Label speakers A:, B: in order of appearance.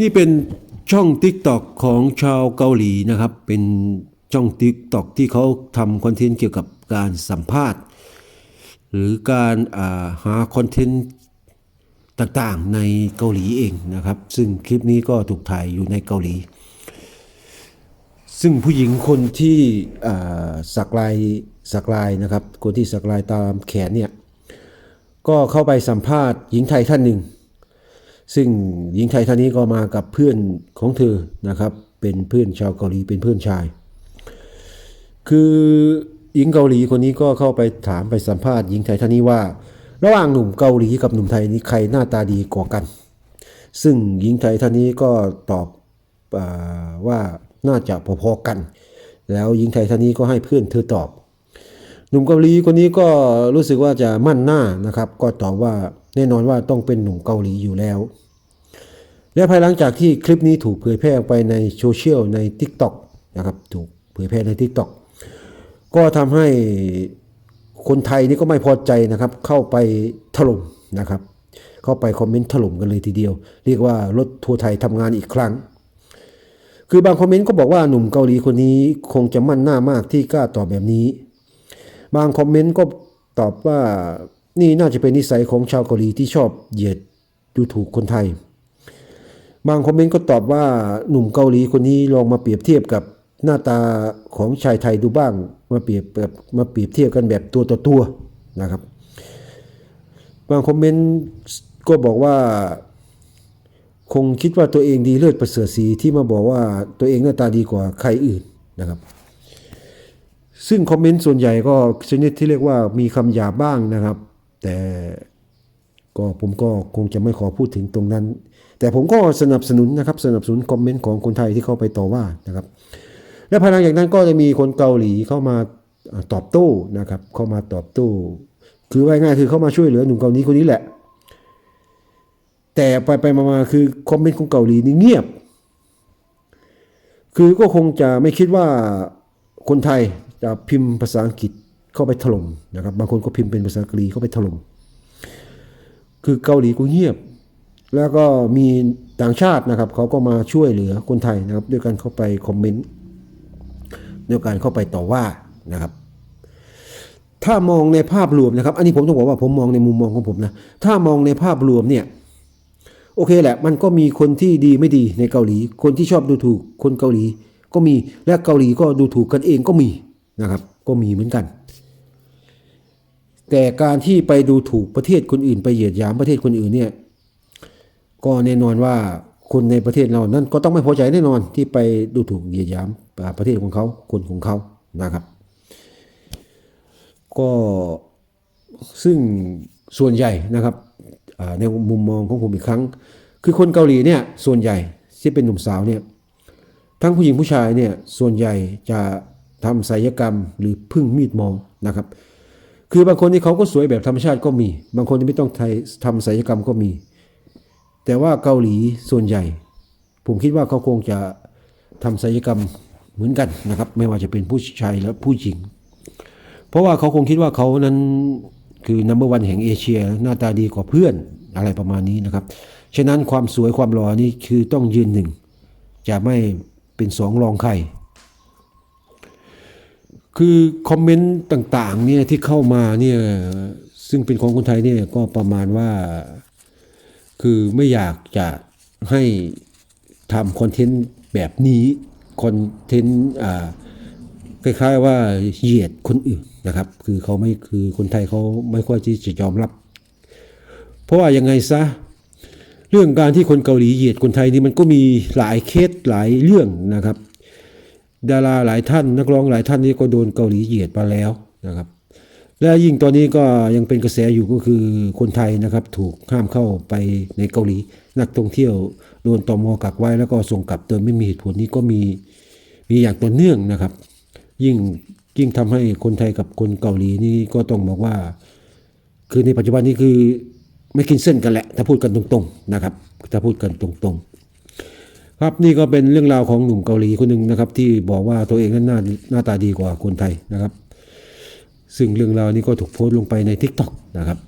A: นี่เป็นช่อง t ิ k t o k ของชาวเกาหลีนะครับ เป็นช่อง t ิ k t o k ที่เขาทำคอนเทนต์เกี่ยวกับการสัมภาษณ์ หรือการาหาคอนเทนต์ต่างๆในเกาหลีเองนะครับ ซึ่งคลิปนี้ก็ถูกถ่ายอยู่ในเกาหลี ซึ่งผู้หญิงคนที่สักลายสักลายนะครับ คนที่สักลายตามแขนเนี่ย ก็เข้าไปสัมภาษณ์หญิงไทยท่านหนึ่ง ซึ่งหญิงไทยท่านนี้ก็มากับเพื่อนของเธอนะครับ เป็นเพื่อนชาวเกาหลีเป็นเพื่อนชาย คือหญิงเกาหลีคนนี้ก็เข้าไปถามไปสัมภาษณ์หญิงไทยท่านนี้ว่า ระหว่างหนุ่มเกาหลีกับหนุ่มไทยนี้ใครหน้าตาดีกว่ากัน ซึ่งหญิงไทยท่านนี้ก็ตอบอว่าน่าจะพอๆกัน แล้วหญิงไทยท่านนี้ก็ให้เพื่อนเธอตอบ หนุ่มเกาหลีคนนี้ก็รู้สึกว่าจะมั่นหน้านะครับ ก็ตอบว่า แน่นอนว่าต้องเป็นหนุ่มเกาหลีอยู่แล้ว และภายหลังจากที่คลิปนี้ถูกเผยแพร่ไปในโซเชียลใน TikTok นะครับถูกเผยแพร่ใน TikTok ก็ทำให้คนไทยนี่ก็ไม่พอใจนะครับ เข้าไปถล่มนะครับ เข้าไปคอมเมนต์ถล่มกันเลยทีเดียว เรียกว่ารถทัวร์ไทยทำงานอีกครั้ง คือบางคอมเมนต์ก็บอกว่าหนุ่มเกาหลีคนนี้คงจะมั่นหน้ามากที่กล้าตอบแบบนี้ บางคอมเมนต์ก็ตอบว่า นี่น่าจะเป็นนิสัยของชาวเกาหลีที่ชอบเหยียดดูถูกคนไทย บางคอมเมนต์ก็ตอบว่าหนุ่มเกาหลีคนนี้ลองมาเปรียบเทียบกับหน้าตาของชายไทยดูบ้าง มาเปรียบแบบมาเปรียบเทียบกันแบบตัวต่อตัวนะครับ บางคอมเมนต์ก็บอกว่า คงคิดว่าตัวเองดีเลิศประเสริฐสีที่มาบอกว่าตัวเองหน้าตาดีกว่าใครอื่นนะครับ ซึ่งคอมเมนต์ส่วนใหญ่ก็ชนิดที่เรียกว่ามีคำหยาบบ้างนะครับ แต่ก็ผมก็คงจะไม่ขอพูดถึงตรงนั้น แต่ผมก็สนับสนุนนะครับสนับสนุนคอมเมนต์ของคนไทยที่เข้าไปต่อว่านะครับ และภายหลังจากนั้นก็จะมีคนเกาหลีเข้ามาตอบโต้นะครับ เข้ามาตอบโต้ คือว่าง่ายคือเข้ามาช่วยเหลือหนุ่มเกาหลีคนนี้แหละ แต่ไปไปมาคือคอมเมนต์ของเกาหลีนี่เงียบ คือก็คงจะไม่คิดว่าคนไทยจะพิมพ์ภาษาอังกฤษ เข้าไปถล่มนะครับบางคนก็พิมพ์เป็นภาษาเกาหลีเข้าไปถล่มคือเกาหลีก็เงียบ แล้วก็มีต่างชาตินะครับเขาก็มาช่วยเหลือคนไทยนะครับด้วยการเข้าไปคอมเมนต์ด้วยการเข้าไปต่อว่านะครับ ถ้ามองในภาพรวมนะครับ อันนี้ผมต้องบอกว่าผมมองในมุมมองของผมนะถ้ามองในภาพรวมเนี่ยโอเคแหละ มันก็มีคนที่ดีไม่ดีในเกาหลี คนที่ชอบดูถูกคนเกาหลีก็มีและเกาหลีก็ดูถูกกันเองก็มีนะครับ ก็มีเหมือนกัน แต่การที่ไปดูถูกประเทศคนอื่น ไปเหยียดหยามประเทศคนอื่นเนี่ยก็แน่นอนว่าคนในประเทศเรานั้นก็ต้องไม่พอใจแน่นอนที่ไปดูถูกเหยียดหยามประเทศของเขาคนของเขานะครับ ก็ซึ่งส่วนใหญ่นะครับในมุมมองของผมอีกครั้ง คือคนเกาหลีเนี่ยส่วนใหญ่ที่เป็นหนุ่มสาวเนี่ยทั้งผู้หญิงผู้ชายเนี่ยส่วนใหญ่จะทำศัลยกรรมหรือพึ่งมีดมองนะครับ คือบางคนที่เขาก็สวยแบบธรรมชาติก็มี บางคนที่ไม่ต้องไทยทำศัลยกรรมก็มี แต่ว่าเกาหลีส่วนใหญ่ ผมคิดว่าเขาคงจะทำศัลยกรรมเหมือนกันนะครับ ไม่ว่าจะเป็นผู้ชายและผู้หญิง เพราะว่าเขาคงคิดว่าเขานั้นคือ number one แห่งเอเชีย หน้าตาดีกว่าเพื่อนอะไรประมาณนี้นะครับ ฉะนั้นความสวยความหล่อนี่คือต้องยืนหนึ่ง จะไม่เป็นสองรองใคร คือคอมเมนต์ต่างๆเนี่ยที่เข้ามาเนี่ยซึ่งเป็นของคนไทยเนี่ยก็ประมาณว่า คือไม่อยากจะให้ทำคอนเทนต์แบบนี้คอนเทนต์คล้ายๆว่าเหยียดคนอื่นนะครับ คือเขาไม่คือคนไทยเขาไม่ค่อยที่จะยอมรับ เพราะว่ายังไงซะเรื่องการที่คนเกาหลีเหยียดคนไทยนี่มันก็มีหลายเคสหลายเรื่องนะครับ ดาราหลายท่าน นักร้องหลายท่านนี่ก็โดนเกาหลีเหยียดมาแล้วนะครับ และยิ่งตอนนี้ก็ยังเป็นกระแสอยู่ก็คือคนไทยนะครับถูกห้ามเข้าไปในเกาหลี นักท่องเที่ยวโดนตอมอกักไว้แล้วก็ส่งกลับโดยไม่มีเหตุผลนี้ก็มีมีอย่างต่อเนื่องนะครับ ยิ่งยิ่งทำให้คนไทยกับคนเกาหลีนี่ก็ต้องบอกว่า คือในปัจจุบันนี้คือไม่กินเส้นกันแหละ ถ้าพูดกันตรงๆนะครับ ถ้าพูดกันตรงๆ ครับนี่ก็เป็นเรื่องราวของหนุ่มเกาหลีคนหนึ่งนะครับ ที่บอกว่าตัวเองนั้นหน้าหน้าตาดีกว่าคนไทยนะครับ ซึ่งเรื่องราวนี้ก็ถูกโพสต์ลงไปใน t ิ k t o k นะครับ